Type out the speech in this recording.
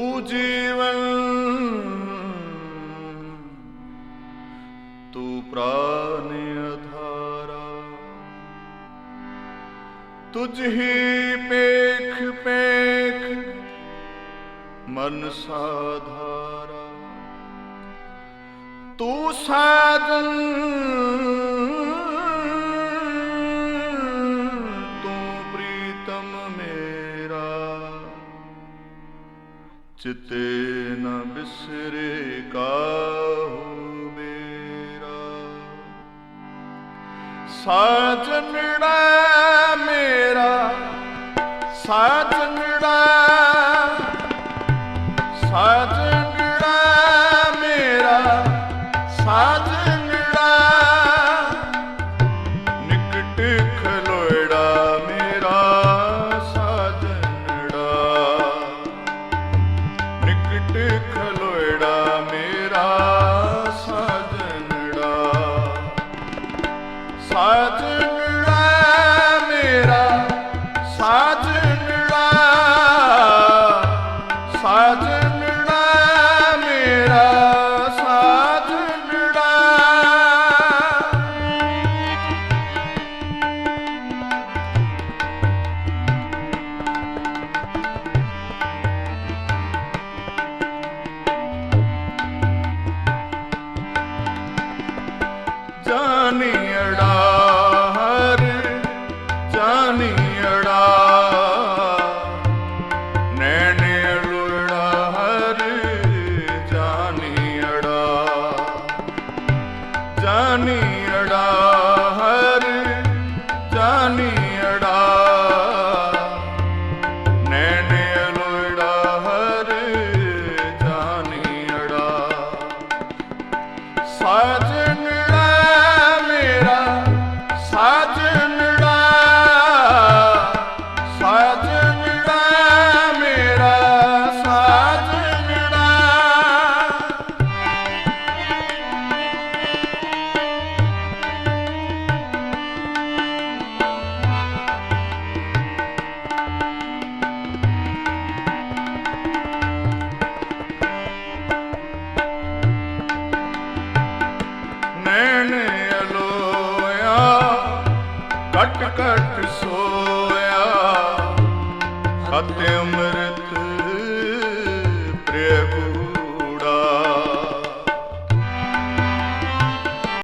ਤੂੰ ਜੀਵਨ ਤੂੰ ਪ੍ਰਾਨ ਅਧਾਰਾ ਤੁਝ ਹੀ ਪੇਖ ਪੇਖ ਮਨ ਸਾਧਾਰਾ। ਤੂੰ ਸਾਜਨ ਚਿਤੇ ਨ ਬਿਸਰੇ ਕਾਹੂ ਮੇਰਾ। ਸਾਜਨੜਾ ਮੇਰਾ ਸਾਜਨੜਾ ਸਾਜਨੜਾ ਸਾਜਨੜਾ ਮੇਰਾ ਸਾਜਨੜਾ ਜਾਣੀ जानी अड़ा हर जानी ਕਟ ਕਟ ਸੋਇਆ ਹੱਥ ਅੰਮ੍ਰਿਤ